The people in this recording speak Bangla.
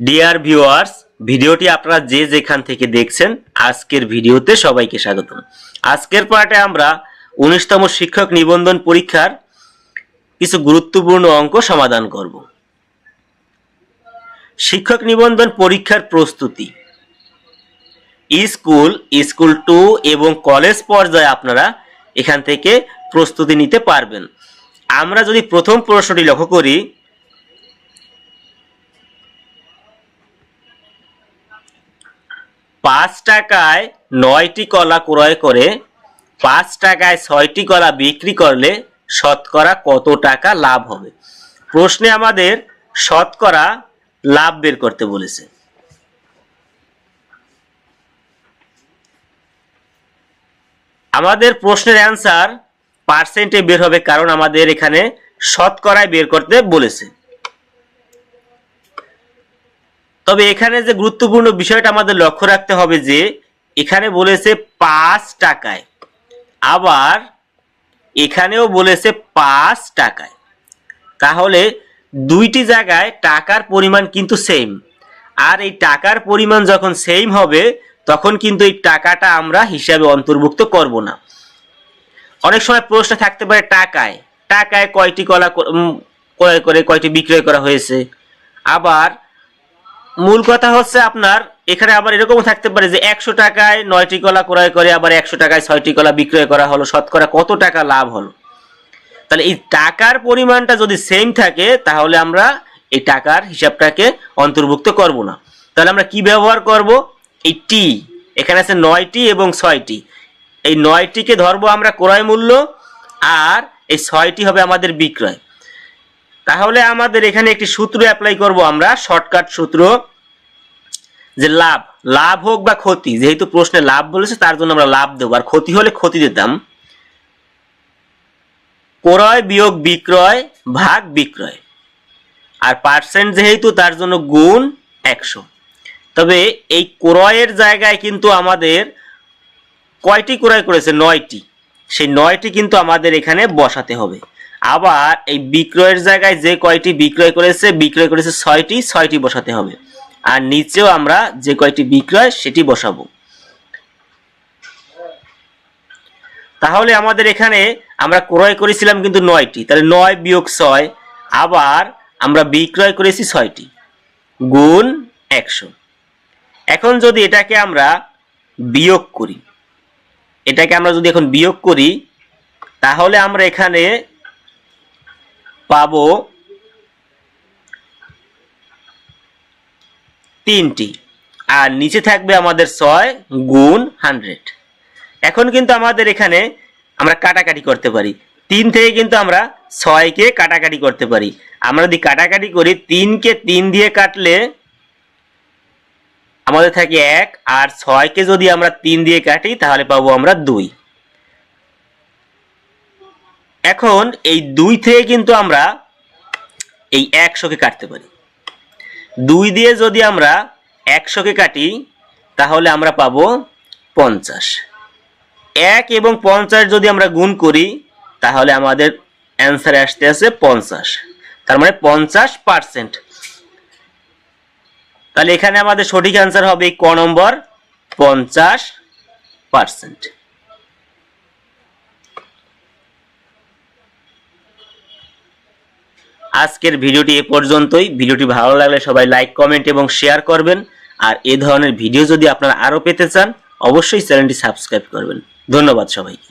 ডিয়ার ভিউয়ার্স ভিডিওটি আপনারা যে যেখান থেকে দেখছেন, আজকের ভিডিওতে সবাইকে স্বাগতম। আজকের পার্টে আমরা উনিশতম শিক্ষক নিবন্ধন পরীক্ষার কিছু গুরুত্বপূর্ণ অঙ্ক সমাধান করব। শিক্ষক নিবন্ধন পরীক্ষার প্রস্তুতি। স্কুল স্কুল টু এবং কলেজ পর্যায়ে আপনারা এখান থেকে প্রস্তুতি নিতে পারবেন। আমরা যদি প্রথম প্রশ্নটি লক্ষ্য করি পাঁচ টাকায় নয়টি কলা ক্রয় করে, পাঁচ টাকায় ছয়টি কলা বিক্রি করলে শতকরা কত টাকা লাভ হবে? প্রশ্নে আমাদের শতকরা লাভ বের করতে বলেছে। আমাদের প্রশ্নের অ্যান্সার পার্সেন্টে বের হবে কারণ আমাদের এখানে শতকরায় বের করতে বলেছে। তবে এখানে যে গুরুত্বপূর্ণ বিষয়টা আমাদের লক্ষ্য রাখতে হবে যে, এখানে বলেছে পাঁচ টাকায়। আবার এখানেও বলেছে পাঁচ টাকায়। তাহলে দুইটি জায়গায় টাকার পরিমাণ কিন্তু সেম আর এই টাকার পরিমাণ যখন সেম হবে, তখন কিন্তু এই টাকাটা আমরা হিসাবে অন্তর্ভুক্ত করব না। অনেক সময় প্রশ্ন থাকতে পারে, টাকায়? টাকায় কয়টি কলা ক্রয় করে, কয়টি বিক্রয় করা হয়েছে? আবার মূল কথা হচ্ছে আপনার, এখানে আবার এরকম থাকতে পারে যে একশো টাকায় নয়টি কলা ক্রয় করে, আবার একশো টাকায় ছয়টি কলা বিক্রয় করা হলো, শতকরা কত টাকা লাভ হলো? তাহলে এই টাকার পরিমাণটা যদি সেম থাকে, তাহলে আমরা এই টাকার হিসাবটাকে অন্তর্ভুক্ত করব না। তাহলে আমরা কি ব্যবহার করব? এই টি এখানে আছে নয়টি এবং ছয়টি। এই নয়টিকে ধরবো আমরা ক্রয় মূল্য, আর এই ছয়টি হবে আমাদের বিক্রয়। তাহলে আমাদের এখানে একটি সূত্র অ্যাপ্লাই করব আমরা শর্টকাট সূত্র, যে লাভ লাভ হোক বা ক্ষতি, যেহেতু প্রশ্নে লাভ বলেছে, তার জন্য আমরা লাভ দেবো। আর ক্ষতি হলে ক্ষতি দিতাম। ক্রয় বিয়োগ বিক্রয় ভাগ বিক্রয়। আর পার্সেন্ট যেহেতু, তার জন্য গুণ একশো। তবে এই ক্রয়ের জায়গায় কিন্তু আমাদের কয়টি ক্রয় করেছে? নয়টি। সেই নয়টি কিন্তু আমাদের এখানে বসাতে হবে। আবার এই বিক্রয়ের জায়গায় যে কয়টি বিক্রয় করেছে বিক্রয় করেছে ছয়টি ছয়টি বসাতে হবে। আর নিচেও আমরা যে কয়টি বিক্রয়, সেটি বসাবো। তাহলে আমাদের এখানে আমরা ক্রয় করেছিলাম কিন্তু নয়টি। তাহলে নয় বিয়োগ ছয়, আবার আমরা বিক্রয় করেছি ছয়টি, গুণ একশো। এখন যদি এটাকে আমরা বিয়োগ করি, এটাকে আমরা যদি এখন বিয়োগ করি, তাহলে আমরা এখানে পাবো তিনটি। আর নিচে থাকবে আমাদের ছয় গুণ হান্ড্রেড এখন কিন্তু আমাদের এখানে আমরা কাটাকাটি করতে পারি। তিন থেকে কিন্তু আমরা ছয়কে কাটাকাটি করতে পারি। আমরা যদি কাটাকাটি করি, তিনকে তিন দিয়ে কাটলে আমাদের থাকে এক, আর ছয়কে যদি আমরা তিন দিয়ে কাটি, তাহলে পাবো আমরা দুই। এখন এই দুই থেকে কিন্তু আমরা এই একশোকে কাটতে পারি। দুই দিয়ে যদি আমরা একশোকে কাটি, তাহলে আমরা পাবো পঞ্চাশ। এক এবং পঞ্চাশ যদি আমরা গুণ করি, তাহলে আমাদের অ্যান্সারে আসতে আছে পঞ্চাশ। তার মানে পঞ্চাশ পার্সেন্ট। তাহলে এখানে আমাদের সঠিক অ্যান্সার হবে ক নম্বর, পঞ্চাশ পার্সেন্ট। আজকের ভিডিওটি এ পর্যন্তই। ভিডিওটি ভালো লাগলে সবাই লাইক, কমেন্ট এবং শেয়ার করবেন। আর এ ধরনের ভিডিও যদি আপনারা আরও পেতে চান, অবশ্যই চ্যানেলটি সাবস্ক্রাইব করবেন। ধন্যবাদ সবাইকে।